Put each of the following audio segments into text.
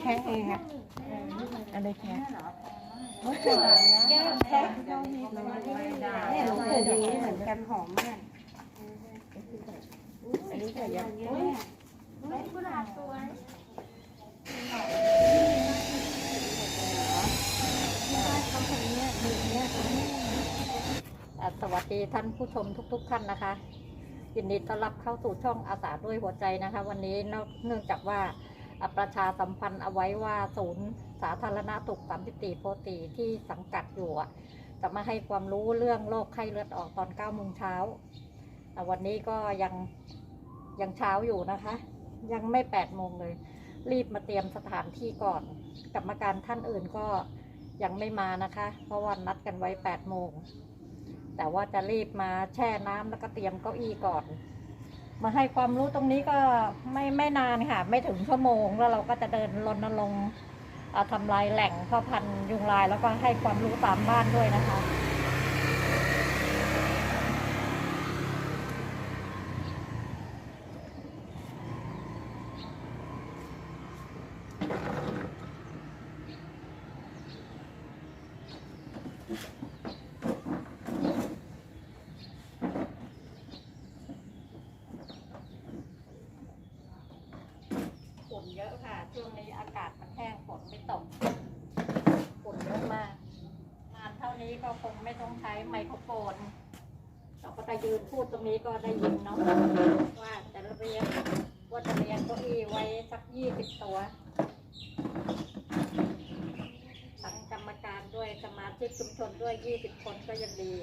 แค่อะไรแค่แก้แค่เนี่ยหนูเกิดอย่างนี้เหมือนกันหอมมากอันนี้ก็ยังอ่าสวัสดีท่านผู้ชมทุก ๆ ท่านนะคะ ยินดีต้อนรับเข้าสู่ช่องอาสาด้วยหัวใจนะคะ วันนี้เนื่องจากว่าประชาสัมพันธ์เอาไว้ว่าศูนย์สาธารณสุขสันติตีโพตีที่สังกัดอยู่จะมาให้ความรู้เรื่องโรคไข้เลือดออกตอน9โมงเช้าแต่วันนี้ก็ยังยังเช้าอยู่นะคะ ยังไม่8โมงเลย รีบมาเตรียมสถานที่ก่อนกรรมการท่านอื่นก็ยังไม่มานะคะ เพราะว่านัดกันไว้8โมง แต่ว่าจะรีบมาแช่น้ำแล้วก็เตรียมเก้าอี้ก่อน มาให้ความรู้ตรงนี้ก็ไม่ไม่นานค่ะ ไม่ถึงชั่วโมงแล้วเราก็จะเดินรณรงค์ทำลายแหล่งพ่อพันธุ์ยุงลาย แล้วก็ให้ความรู้ตามบ้านด้วยนะคะ เยอะค่ะ ช่วงนี้อากาศมันแห้งฝนไม่ตกฝนเยอะมาก งานเท่านี้ก็คงไม่ต้องใช้ไมโครโฟนเราก็จะยืนพูดตรงนี้ก็ได้ยินเนาะว่าจะเรียงว่าจะเรียงเก้าอี้ไว้สักยี่สิบตัวทั้งกรรมการด้วยสมาชิกชุมชนด้วยยี่สิบคนก็ยังดี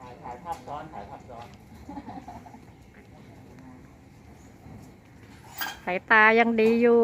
ถ่ายถ่ายภาพซ้อนถ่ายภาพซ้อน สายตายังดีอยู่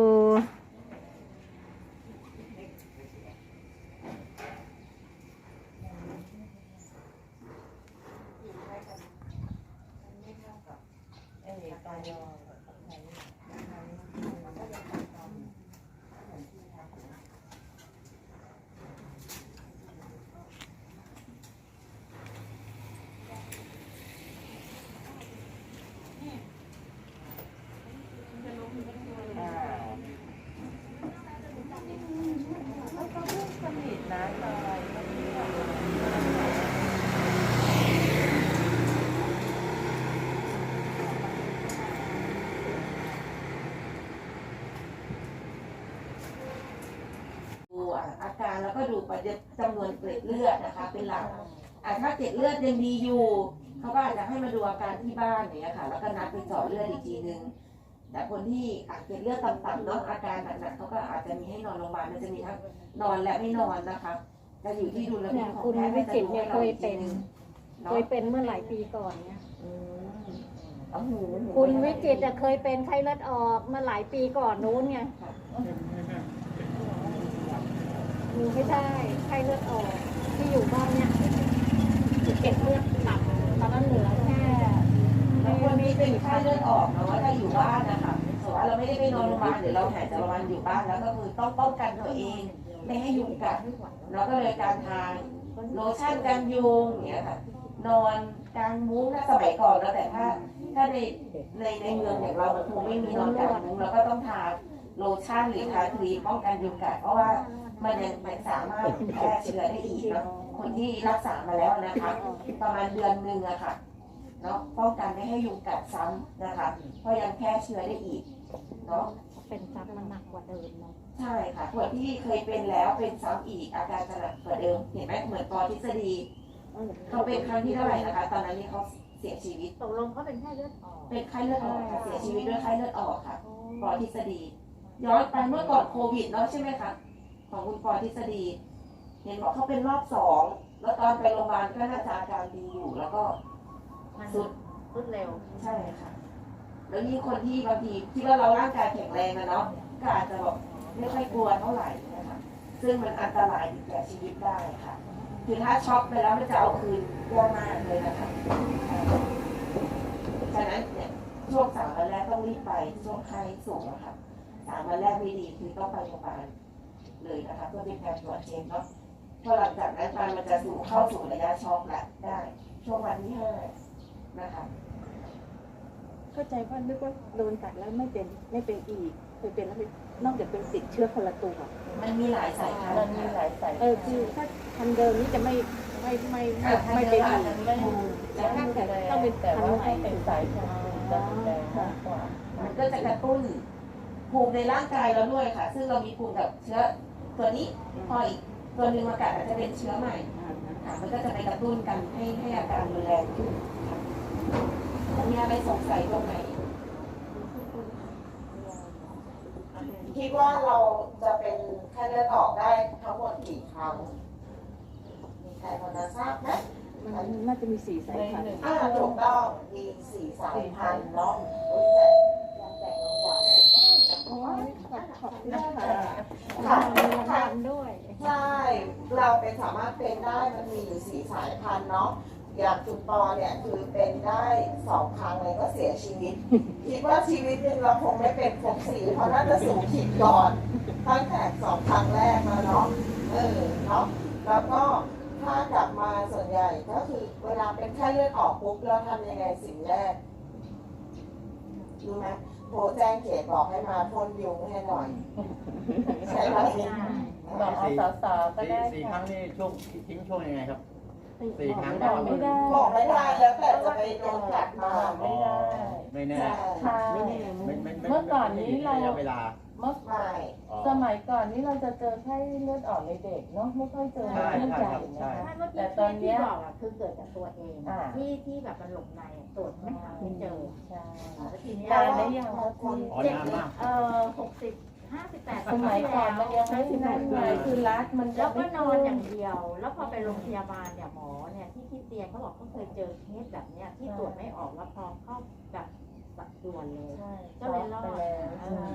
ดูอะอาการแล้วก็ดูประเด็นจำนวนเกล็ดเลือดนะคะ เป็นหลักอะถ้าเกล็ดเลือดยังดีอยู่เขาก็อาจจะให้มาดูอาการที่บ้านอย่างเงี้ยค่ะ แล้วก็นัดไปเจาะเลือดอีกทีนึงแต่คนที่อะเกล็ดเลือดต่ำๆเนาะอาการหนักๆเขาก็อาจจะมีให้นอนโรงพยาบาลมันจะมีทั้งนอนและไม่นอนนะคะจะอยู่ที่ดุลพิเนี่นิยจของคุณแพทย์วิว่าจะจิตรดูเนี่ให้ยเราเคยอีกเป็ทีนนึงเคเนาะยเป็นเมื่อหลายปีก่อนเนี่ยอืมเอาหูหูคุณวิจิตรจะเคยเป็นไข้เลือดออกเมื่อหลายปีก่อนนู้นไง หนูไม่ใช่ไข้เลือดออกที่อยู่บ้านเนี่ยเก็บเลือดหลับตอนนั้นเหลือแค่บางคนมีเป็นไข้เลือดออกเนาะว่าถ้าอยู่บ้านนะคะสมมติว่าเราไม่ได้ไปนอนโรงพยาบาลหรือเราหายจากโรงพยาบาลอยู่บ้านแล้วก็คือต้องป้องกันตัวเอง ไม่ให้ยุงกัดแล้วก็เลยการทาโลชั่นกันยุงอย่างเงี้ยค่ะนอนกลางมุ้งถ้าสมัยก่อนแล้วแต่ถ้าถ้าในในในเมืองอย่างเรามันคงไม่มีนอนกลางมุ้งเราก็ต้องทาโลชั่นหรือทาครีมป้องกันยุงกัดเพราะว่า มันยังมันสามารถแพร่เชื้อได้อีกเนาะคนที่รักษามาแล้วนะคะ ประมาณเดือนหนึ่งอะค่ะเนาะป้องกันไม่ให้ยุงกัดซ้ำนะคะเพราะยังแพร่เชื้อได้อีกเนาะเป็นซับมันหนักกว่าเดิมเนาะใช่ค่ะคนที่เคยเป็นแล้วเป็นซ้ำอีกอาการจะหนักกว่าเดิม เห็นไหมเหมือนปอทฤษฎีเขาเป็นครั้งที่เท่าไหร่นะคะ ตอนนั้นนี่เขาเสียสียชีวิต ตกลงเขาเป็นแค่เลือดออกเป็นไข้เลือดออกค่ะเสียชีวิตด้วยไข้เลือดออกค่ะปอทฤษฎีย้อนไปเมื่อก่อนโควิดเนาะใช่ไหมคะ ของคุณปอทฤษฎี เห็นบอกเขาเป็นรอบสองแล้วตอนไปโรงพยาบาลก็น่าจะอาการดีอยู่แล้วก็มันสุดสุดเร็ว ใช่ค่ะ แล้วยิ่งคนที่บางทีคิดว่าเราร่างกายแข็งแรงนะเนาะก็อาจจะแบบไม่ค่อยกลัวเท่าไหร่นะคะซึ่งมันอันตรายถึงแก่ชีวิตได้ค่ะ คือถ้าช็อกไปแล้วมันจะเอาคืนยากมากเลยนะคะฉะนั้นเนี่ยช่วงสามวันแรกต้องรีบไปช่วงไข้สูงอะค่ะสามวันแรกไม่ดีคือต้องไปโรงพยาบาล เลยนะคะเพื่อเป็นการตรวจเช็คเนาะพอหลังจากนั้นไปมันจะสู่เข้าสู่ระยะช็อกแล้วได้ ช่วงวันที่ห้านะคะ เข้าใจว่านึกว่าโดนกัดแล้วไม่เป็นไม่เป็นอีกเคยเป็นแล้วเป็นนอกจากเป็นติดเชื้อคนละตัว มันมีหลายสายพันธุ์มันมีหลายสายเออคือถ้าพันธุ์เดิมนี่จะไม่ไม่ไม่ไม่อะไม่เป็นอาอีจกจะไม่แต่ถ้าเกิดต้องเป็นแต่พันว่าธุ์ใหม่ถ้าเป็นสายพันธุ์จะรุนแรงมากกว่า มันก็จะกระตุ้นภูมิในร่างกายเราด้วยค่ะ ซึ่งเรามีภูมิกับเชื้อ ตัวนี้พออีกตัวหนึ่งมากัดอาจจะเป็นเชื้อใหม่ค่ะมันก็จะไปกระตุ้นกันให้ให้อาการรุนแรงขึ้นค่ะมีอะไรสงสัยตรงไหนคิดว่าเราจะเป็นไข้เลือดออกได้ทั้งหมดกี่ครั้งมีใครพอจะทราบไหมมันน่าจะมีสี่สายพันธุ์อ่าถูกต้องมีสี่สายพันธุ์เนาะอุ๊ยแต่ยังแต่น้องหวาน โอ้ยขอบขอบคุณค่ะค่ะมีรางวัลด้วย ใช่ เราเป็นสามารถเป็นได้มันมีอยู่สี่สายพันธุ์เนาะอย่างจุดปอเนี่ยคือเป็นได้สองครั้งเลยก็เสียชีวิต คิดว่าชีวิตหนึ่งเราคงไม่เป็นครบสี่เพราะน่าจะสูงขีดก่อนตั้งแต่สองครั้งแรกแล้วเนาะเออเนาะแล้วก็ถ้ากลับมาส่วนใหญ่ก็คือเวลาเป็นแค่เลือดออกปุ๊บเราทำยังไงสิ่งแรกรู้ไหม โทรแจ้งเขตบอกให้มาพ่นยุงให้หน่อย ใช่ไหมบอกอาสาสาก็สี่ได้สี่ครั้ค่ะงนี่ช่วงทิ้งช่วงยังไงครับ สี่ครั้ง บอกไม่ได้บอกไม่ได้แล้วแต่จะไปโดนกัดมา ไม่ได้ ไม่แน่ ใช่ใช่ไม่แน่ไม่ไม่ไม่เมื่อก่อนนี้เราไม่มีระยะเวลา เมื่อไม่อ๋อ สมัยก่อนนี้เราจะเจอแค่เลือดออกในเด็กเนาะไม่ค่อยเจอในใช่ผู้ใช่ใหญ่ครับใช่ นะคะไม่เมื่อแต่กี้ตอนเนี้ที่ยบอกอะคือเกิดจากตัวเองอ่า ที่ที่แบบมันหลงในอะตรวจไม่หาไม่เจอใช่ แล้วทีเนี้ยนานแล้วยังคะพี่ อ๋อเจ็ดนานมาก เอ่อหกสิบห้าสิบแปดสมัยก่อนมันยังไม่นั่นไงคือรัดมันแล้วก็ไม่นอนอย่างเดียว แล้วพอไปโรงพยาบาลเนี่ยหมอเนี่ยที่ที่เตียงเขาบอกเขาเคยเจอเคสแบบเนี้ยที่ตรวจไม่ออกแล้วพอเข้าแบบ สัดด่วนเลยใช่ก็เลยรอดไปแล้วเออ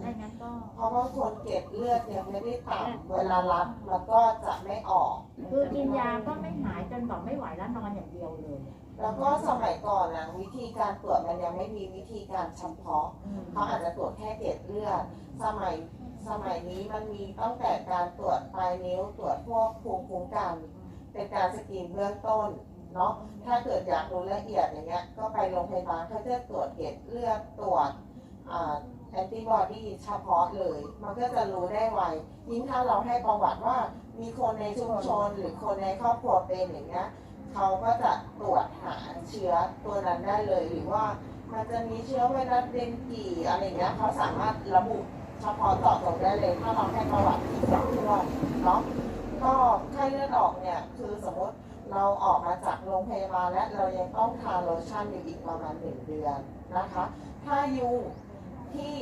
ไม่งั้นก็ เพราะว่าคนเกล็ดเลือดยังไม่ได้ต่ำเวลารับมันก็จะไม่ออก คือกินยาก็ไม่หายจนแบบไม่ไหวแล้วนอนอย่างเดียวเลย แล้วก็สมัยก่อนนะวิธีการตรวจมันยังไม่มีวิธีการเฉพาะ เขาอาจจะตรวจแค่เกล็ดเลือด สมัยสมัยนี้มันมีตั้งแต่การตรวจปลายนิ้วตรวจพวกภูมิคุ้มกัน เป็นการสกรีนเบื้องต้น เนาะถ้าเกิดอยากรู้ละเอียดอย่างเงี้ยก็ไปโรงพยาบาลเขาจะตรวจเกล็ดเลือดตรวจแอนติบอดีเฉพาะเลย มันก็จะรู้ได้ไวยิ่งถ้าเราให้ประวัติว่ามีคนในชุมชนหรือคนในครอบครัวเป็นอย่างเงี้ยเขาก็จะตรวจหาเชื้อตัวนั้นได้เลย หรือว่ามันจะมีเชื้อไวรัสเดนกีอะไรเงี้ยเขาสามารถระบุเฉพาะเจาะจงได้เลย ถ้าเราให้ประวัติที่ครบถ้วนเนาะก็ไข้เลือดออกเนี่ยคือสมมติ เราออกมาจากโรงพยาบาลและเรายังต้องทาโลชั่นอยู่อีกประมาณหนึ่งเดือนนะคะ ถ้ายุงที่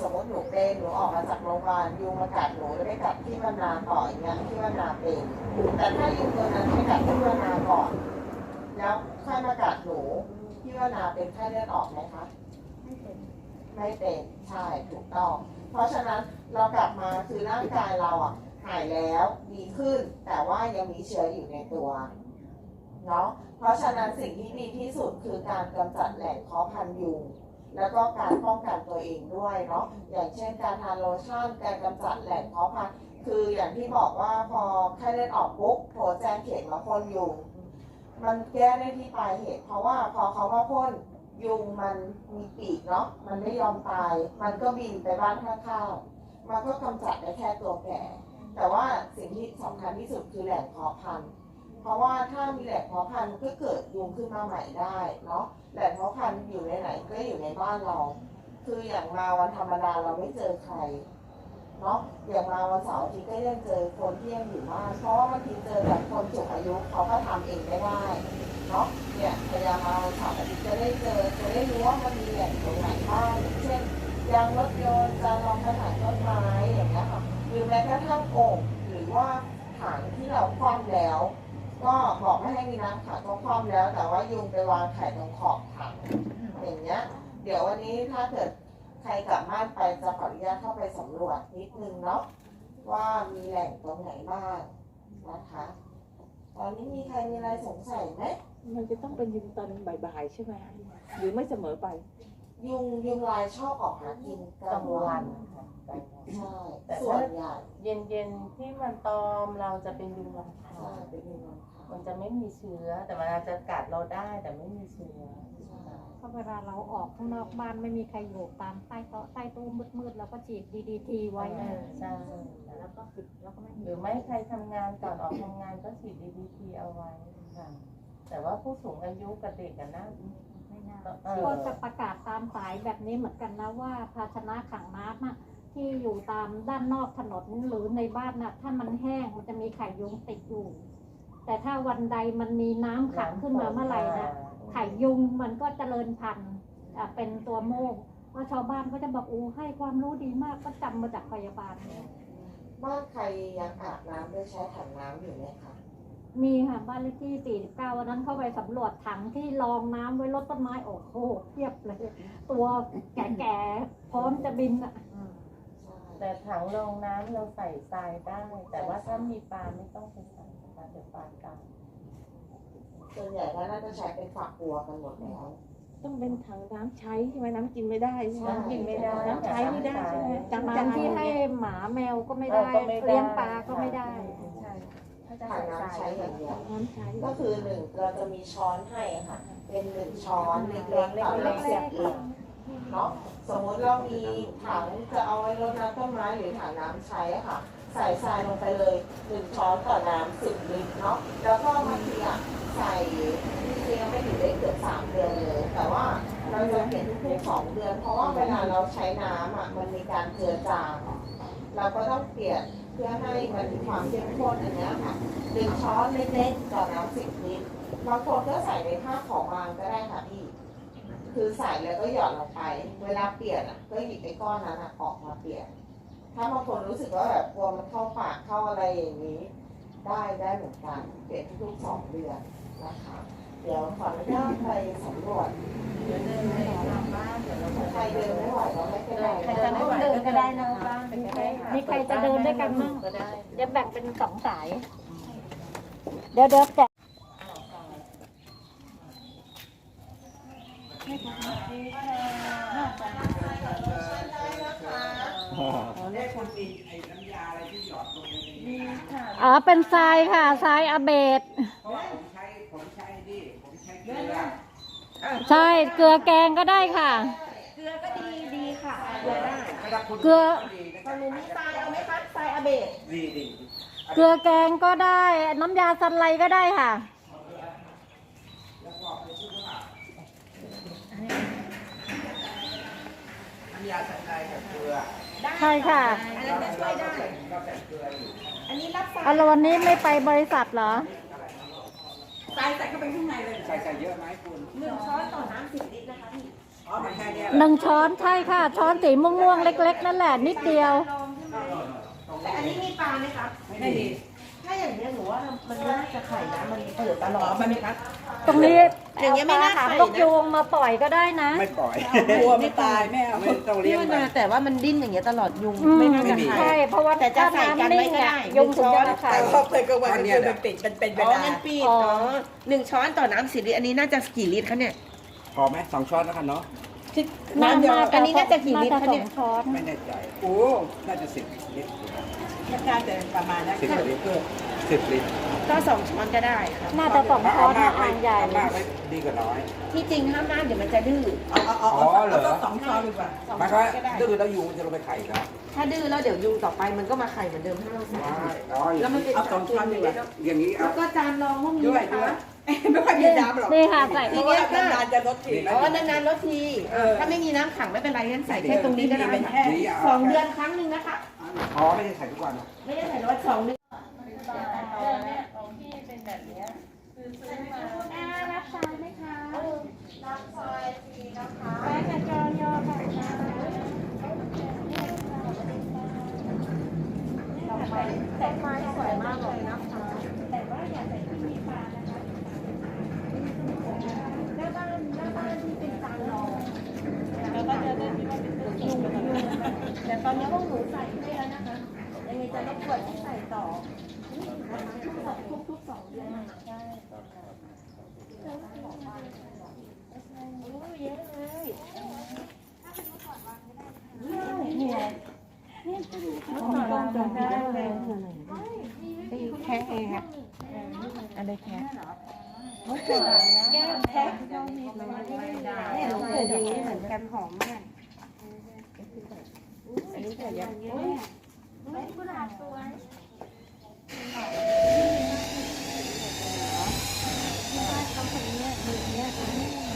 สมมติหนูเป็นหนูออกมาจากโรงพยาบาลยุงมากัดหนูแล้วไปกัดที่บรรณาต่ออย่างเงี้ยที่บรรณาเป็นแต่ถ้ายุงตัวนั้นไปกัดที่บรรณาก่อน แล้วค่อยมากัดหนูที่บรรณาเป็นไข้เลือดออกไหมคะไม่เป็นไม่เป็นใช่ถูกต้อง เพราะฉะนั้นเรากลับมาคือร่างกายเราอะายแล้วดีขึ้น แต่ว่ายังมีเชื้ออยู่ในตัวเนาะเพราะฉะนั้นสิ่งที่ดีที่สุดคือการกำจัดแหล่งเพาะพันธุ์ยุงแล้วก็การป้องกันตัวเองด้วยเนาะอย่างเช่นการทานโลชั่นการกำจัดแหล่งเพาะพันธุ์คืออย่างที่บอกว่าพอไข้เลือดออกปุ๊บโทรแจ้งเขตมาพ่นยุงมันแก้ได้ที่ปลายเหตุ เพราะว่าพอเขามาพ่นยุงมันมีปีกเนาะมันไม่ยอมตาย มันก็บินไปบ้านข้างๆมันก็กำจัดได้แค่ตัวแก่ แต่ว่าสิ่งที่สำคัญที่สุดคือแหล่งเพาะพันธุ์เพราะว่าถ้ามีแหล่งเพาะพันธุ์ก็เกิดยุงขึ้นมาใหม่ได้เนาะแหล่งเพาะพันธุ์อยู่ในไหนก็อยู่ในบ้านเรา คืออย่างมาวันธรรมดาเราไม่เจอใครเนาะอย่างมาวันเสาร์อาทิตย์ก็ยังเจอคนที่ยังอยู่บ้านเพราะว่าบางทีเจอแบบคนสูงอายุเขาก็ทำเองไม่ได้เนาะเนี่ยพยายามมาสามอาทิตย์จะได้เจอจะได้รู้ว่ามันมีแหล่งตรงไหนบ้างเช่นยางรถยนต์จานรองกระถางต้นไม้ รือแม้กระทั่งโอ่งหรือว่าถังที่เราคว่ำแล้ว ก็บอกไม่ให้มีน้ำขังตรงคว่ำแล้ว แต่ว่ายุงไปวางไข่ตรงขอบถังอย่างเงี้ย เดี๋ยววันนี้ถ้าเกิดใครกลับบ้านไปจะขออนุญาตเข้าไปสำรวจนิดนึงเนาะว่ามีแหล่งตรงไหนบ้างนะคะ ตอนนี้มีใครมีอะไรสงสัยไหมมันจะต้องเป็นยุงตอนบ่ายๆใช่ไหมหรือไม่เสมอไป ยุงยุงลายชอบออกหากินกลางวัน ใช่ส่วนใหญ่เย็นๆที่มันตอมเราจะเป็นยุงลำคาใช่ญเป็นยุงลายมันจะไม่มีเชื้อ แต่มันอาจจะกัดเราได้แต่ไม่มีเชื้อเพราะเวลาเราออกข้างนอกบ้านไม่มีใครอยู่ตามใต้โต๊ะใต้ตู้มืดๆเราก็ฉีดดีดีทีไว้เออใช่ แล้วก็ปิดแล้วก็ไม่หมีรือไม่ใครทำงานก่อนออกทำงานก็ฉีด DDT เอาไว้ค่ะแต่ว่าผู้สูงอายุกับเด็กกันนะไม่น่า เออก็จะประกาศตามสายแบบนี้เหมือนกันนะว่าภาชนะขังน้ำอะ ที่อยู่ตามด้านนอกถนนหรือในบ้านน่ะ ถ้ามันแห้งมันจะมีไข่ยุงติดอยู่ แต่ถ้าวันใดมันมีน้ำขังขึ้นมาเมื่อไหร่นะไข่ยุงมันก็เจริญพันธุ์อะเป็นตัวโมกว่าชาวบ้านก็จะบอกอู้ให้ความรู้ดีมากก็จำมาจากพยาบาลเนี่ยบ้านใครยังอาบน้ำด้วยใช้ถังน้ำอยู่ไหมคะมีค่ะบ้านเลขที่ 49 วันนั้นเข้าไปสำรวจถังที่รองน้ำไว้รดต้นไม้โอ้โหเทียบเลย ตัวแก่ๆพร้อมจะบินอะใช่ แต่ถังรองน้ำเราใส่ทรายได้ แต่ว่าถ้ามีปลาไม่ต้องไปใส่ปลาเดี๋ยวปลาตายส่วนใหญ่ก็น่าจะใช้เป็นฝักบัวกันหมดแล้วต้องเป็นถังน้ำใช้ใช่ไหมน้ำกินไม่ได้ใช่ไหมน้ำกินไม่ได้น้ำใช้ไม่ได้ใช่ไหมจากการที่ให้หมาแมวก็ไม่เออได้ก็ไม่ได้ เลี้ยงปลาก็ไม่ได้ ใช่ถ้าจะถังใส่ทราน้ำใช้ยอย่างเดียว น้ำใช้ก็คือหนึ่งเราจะมีช้อนให้ค่ะ เป็นหนึ่งช้อนเล็กๆต่อน้ำสิบลิตรเนาะ สมมติเรามีถังจะเอาไว้รดน้ำต้นไม้หรือถังน้ำใช้ค่ะ ใส่ทรายลงไปเลยหนึ่งช้อนต่อน้ำสิบลิตรเนาะแล้วก็บางทีอะใส่ที่จริงไม่ถึงได้เกือบสามเดือนเลย แต่ว่าเราจะเปลี่ยนทุกๆสองเดือน เพราะว่าเวลาเราใช้น้ำอะมันมีการเจือจางเราก็ต้องเปลี่ยนเพื่อให้มันมีความเข้มข้นอันนี้ค่ะหนึ่งช้อนเล็กๆต่อน้ำสิบลิตรบางคนก็ใส่ในผ้าขาวบางก็ได้ค่ะพี่ คือใส่แล้วก็หย่อนลงไป เวลาเปลี่ยนอะ ก็หยิบไอ้ก้อนนั้นอะออกมาเปลี่ยน ถ้าบางคนรู้สึกว่าแบบกลัวมันเข้าปากเข้าอะไรอย่างนี้ ได้ได้เหมือนกันเปลี่ยนทุกๆสองเดือนนะคะ เดี๋ยวขออนุญาตไปสำรวจเดี๋ยวเดินไปตามบ้านเดี๋ยวเราใครเดินไม่ไหวก็ไม่เป็นไรใครจะไม่ไหวก็ได้นะคะมีใครจะเดินด้วยกันมั่งก็ได้เดี๋ยวแบ่งเป็นสองสาย เดี๋ยวเดี๋ยวแจก ดีค่ะ อ๋อ เป็นทรายค่ะ ทรายอาเบดเพราะว่าผมใช้ผมใช้นี่ผมใช้เกลือใช่ เกลือแกงก็ได้ค่ะ เกลือก็ดีดีค่ะเกลือได้ถ้าคุณเกลือ ดีนะตอนนี้มีทรายเอาไหมคะทรายอาเบดดีดีเกลือแกงก็ได้ น้ำยาสไลด์ก็ได้ค่ะ น้ำยาใส่ใจกับเกลือใช่ค่ะ อันนั้นก็ช่วยได้ ก็ใส่เกลืออยู่ อันนี้รับทรายเอาแล้ววันนี้ไม่ไปบริษัทเหรอทรายใส่เข้าไปข้างในเลยใส่ใส่เยอะไหมคุณหนึ่งช้อนต่อน้ำสิบลิตรนะคะพี่อ๋อมันแค่เนี้ยหนึ่งช้อนใช่ค่ะ ช้อนสีม่วงๆเล็ก ๆ นั่นแหละนิดเดียวแต่อันนี้มีปลาไหมคะไม่ดีถ้าอย่างนี้ยหนูว่ามันน่าจะไข่นะมันเปิดตลอดมันไหมคะ ตรงนี้อย่างเงี้ยไม่น่าหางใส่นกยูงมาปล่อยก็ได้นะ ไม่ปล่อยกลัวไม่ตายไม่เอาไม่ต้องเลี้ยงมันแต่ว่ามันดิ้นอย่างเงี้ยตลอดยุงอืม ไม่น่าจะไม่มีไข่ใช่เพราะว่าแต่จะใส่กันไว้ก็ได้ ถ้าน้ำนิ่งอะยุงถึงจะมาไข่แต่ว่าเคยก็ว่าคือมันปิดมันเป็นเวอ๋อลานั่นปีดอ๋อ๋ออหนึ่งช้อนต่อน้ำสิบลิตรอันนี้น่าจะกี่ลิตรคะเนี่ย พอไหมสองช้อนแล้วกันเนาะน่าเดียวน่าอันนี้น่าจะกี่ลิตรน่าคะจะสเนี่อยงช้อนไม่แน่ใจโอ้น่าจะสิบลิตรน่าจะประมาณนั้นสิบลิตร สิบลิตรก็สองช้อนก็ได้ค่ะน่าจะสองช้อนเามากอ่างใหญ่เอามากไว้ดีกว่าน้อย ที่จริงห้ามมากเดี๋ยวมันจะดื้ออ๋อเหรอสองช้อนดีกว่าสองหมายคช้วาอมนก็ได้ ว่าดื้อแล้วยุงจะลงไปไข่อีกแล้วถ้าดื้อแล้วเดี๋ยวยุงต่อไปมันก็มาไข่เหมือนเดิมถ้าเราใส่อ๋ออแล้ย่าวงมันนี้เป็นสารเคมีด้วยเนอะอย่างนี้แล้เอาวก็จานรองพวกนี้ด้วยนะด้วยคะไม่ค่อยมีน้ำหรอกนี่ค่ะใส่ทีเนี้ยก็นานๆจะลดทีอ๋อนานๆลดที เออ ถ้าไม่มีน้ำขังไม่เป็นไรงั้นใส่แค่ตรงนี้ก็ได้เป็นแค่นี้สองเดือนครั้งหนึ่งนะคะ อ๋อไม่ได้ใส่ทุกวันไม่ได้ใส่รถสองเดือน แต่ไม้สวยมากเลยนะคะ แต่ว่าอย่าใส่ที่มีปลานะคะหน้าบ้านหน้าบ้านที่เป็นตาลองแล้วก็จะได้ที่ว่เป็นตัวยุงแต่ตอนนี้พวหนูใส่ให้แล้วนะคะยังไงจะรบกวนให้ใส่ต่อทุกสองทุกสองเดือน เลยไอ้แค่อะอะไรแค่แก้แค่เนี่ยหลวงปู่อย่างนี้เหมือนกันหอมมากอันนี้แต่ยังเโห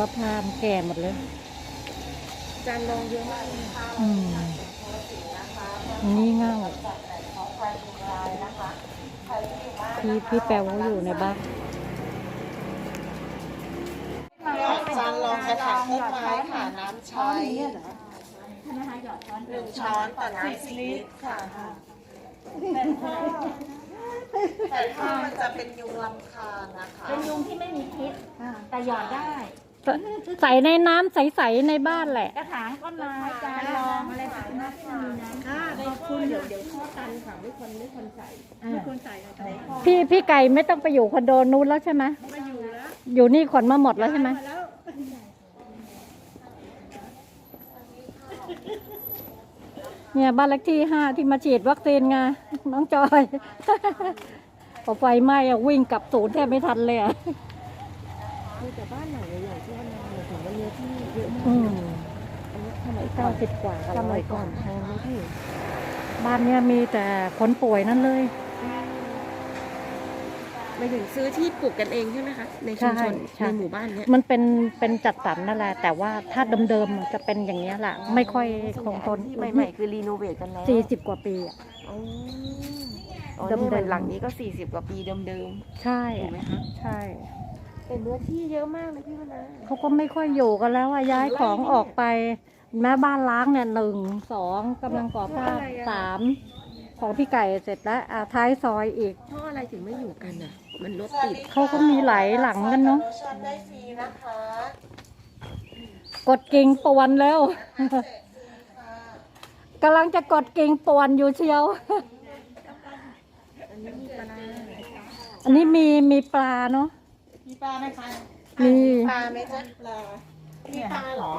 ระพามแก่หมดเลยจานรองเยอะมากอืมนี่เง่าพี่พี่แปลว่าอยู่ในบ้านจานรองกระถางต้นไม้ค่ะน้ำใช้หนึ่งช้อนต่อน้ำสิบลิตรค่ะแต่ถ้ามันจะเป็นยุงลำคาญนะคะ เป็นยุงที่ไม่มีพิษแต่หยอดได้ ใส่ในน้ำใสๆในบ้านแหละ กระถางต้นไม้จานรองอะไรแบบนี้ที่มีน้ำค่ะขอบคุณเดี๋ยวเดี๋ยวข้อตันค่ะไม่ควรไม่ควรใส่ไม่ควรใส่ใส่ข้อพี่พี่ไก่ไม่ต้องไปอยู่คอนโดนู้นแล้วใช่ไหมมาอยู่แล้วอยู่นี่ขนมาหมดแล้วใช่ไหมมาแล้วเนี่ยบ้านเล็กที่ห้าที่มาฉีดวัคซีนไงน้องจอย พอไฟไหม้อะวิ่งกลับศูนย์แทบไม่ทันเลยอะ คือแต่บ้านหลังใหญ่ๆที่ว่านาเนี่ยถึงว่าเนื้อที่เยอะมากอืมอันนี้สมัยก่อเก้านสิบกว่าสมัยก่อนแพงไหมพี่บ้านเนี่ยมีแต่คนป่วยนั่นเลยไม่ถึงซื้อที่ปลูกกันเองใช่ไหมคะในชุมชนใช่ ในหมู่บ้านเนี้ยมันเป็นเป็นจัดสรรนั่นแหละ แต่ว่าถ้าเดิมๆมันจะเป็นอย่างนี้ยแหละไม่ค่อยคงทนที่ใหม่ๆคือรีโนเวทกันแล้วสี่สิบกว่าปีอะ อ๋ออ๋อเดิมๆนี่เหมือนหลังนี้ก็สี่สิบกว่าปีเดิมใช่ ๆถูกไหมคะ ใช่ แต่เนื้อที่เยอะมากเลยพี่วนาเขาก็ไม่ค่อยอยู่กันแล้วอะย้ายของออกไปแม่บ้านล้างเนี่ยหนึ่งสองกำลังก่อสร้างสามของพี่ไก่เสร็จแล้วอะท้ายซอยอีก เพราะอะไรถึงไม่อยู่กันอะ มันรถติดเขาก็มีหลายหลังกันเนาะโลชั่นได้ฟรีนะคะกดกิ่งปวนแล้วกำลังจะกดกิ่งปวนอยู่เชียว อันนี้มีปลา อันนี้มีมีปลาเนาะ มีปลาไหมคะมี ปลาไหมจ๊ะปลามีปลาเหรอ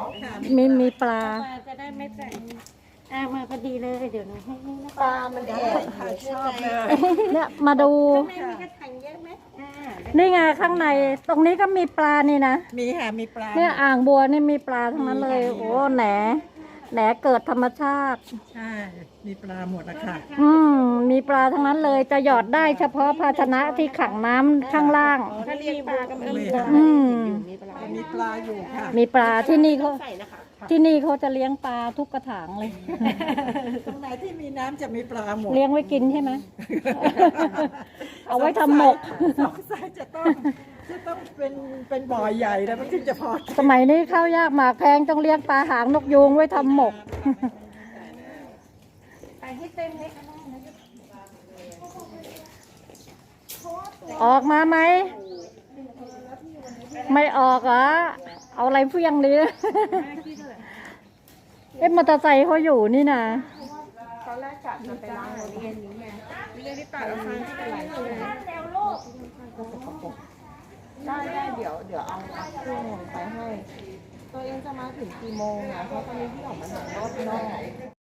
มีมีปลาจะได้ไม่แตกอ่ามาพอดีเลยเดี๋ยวหนูให้นี่นะปลามันแอบค่ะชอบเลยเนี่ยมาดูแม่มีกระถางเยอะไหมอ่านี่ไงข้างใน ตรงนี้ก็มีปลานี่นะ มีค่ะมีปลาเนี่ยอ่างบัวนี่มีปลาทั้งนั้นเลย โอ้แหน แหนเกิดธรรมชาติ ใช่ มีปลาหมดนะคะอืมมีปลาทั้งนั้นเลยจะหยอดได้เฉพาะภาชนะที่ขังน้ำข้างล่าง ถ้าเลี้ยงปลาก็ไม่มีอืม มีปลามีปลาอยู่ค่ะมีปลาที่นี่เขาใส่นะคะที่นี่เขาจะเลี้ยงปลาทุกกระถางเลย ตรงไหนที่มีน้ำจะมีปลาหมดเลี้ยงไว้กินใช่ไหม เอาไว้ทำหมก สงสัยจะต้อง จะต้องเป็นเป็นบ่อใหญ่แล้วมันถึงจะพอสมัยนี้ข้าวยากหมากแพงต้องเลี้ยงปลาหางนกยูงไว้ทำหมก ไปให้เต็มเลยค่ะออกมาไหม ไม่ออกเหรอ เอาอะไรเฟี้ยงดีเอ๊ะมอเตอร์ไซค์เขาอยู่นี่นะตอนแรกกะจะไปล้างโรงเรียนนี้ไงเรียนที่ป่าละครั้งที่เป็นไร ได้ได้เดี๋ยวเดี๋ยวเอาเครื่องลงไปให้ ตัวเองจะมาถึงกี่โมงอะเพราะตอนนี้พี่ออกมาจากรถนอก